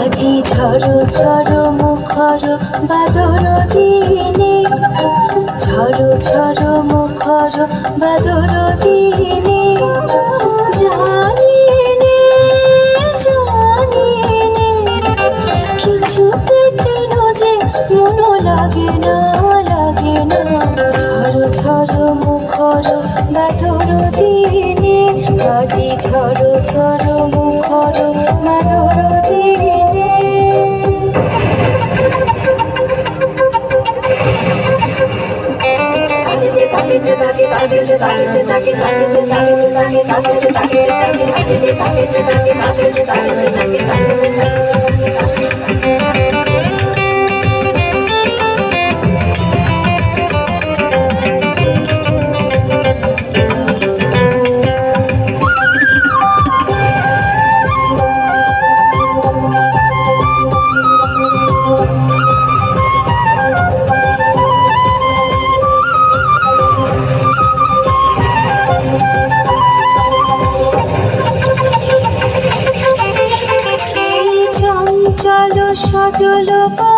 আজি মুখর দিনে। ঝড়ো ঝড়ো মুখর বাদর বাজে ঝড়ো ঝড়ো মুখর মাধুর দিনে তাকে তাকে তাকে সজল পা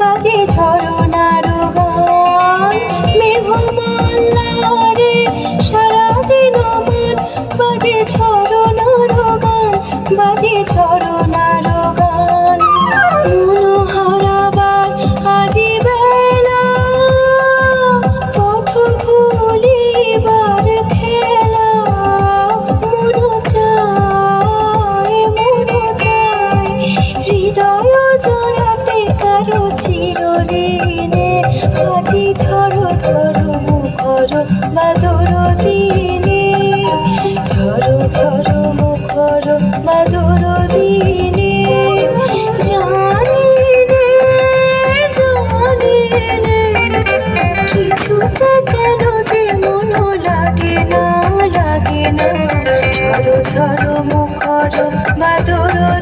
বাজে ঝড় ঝড় মুখর বাদর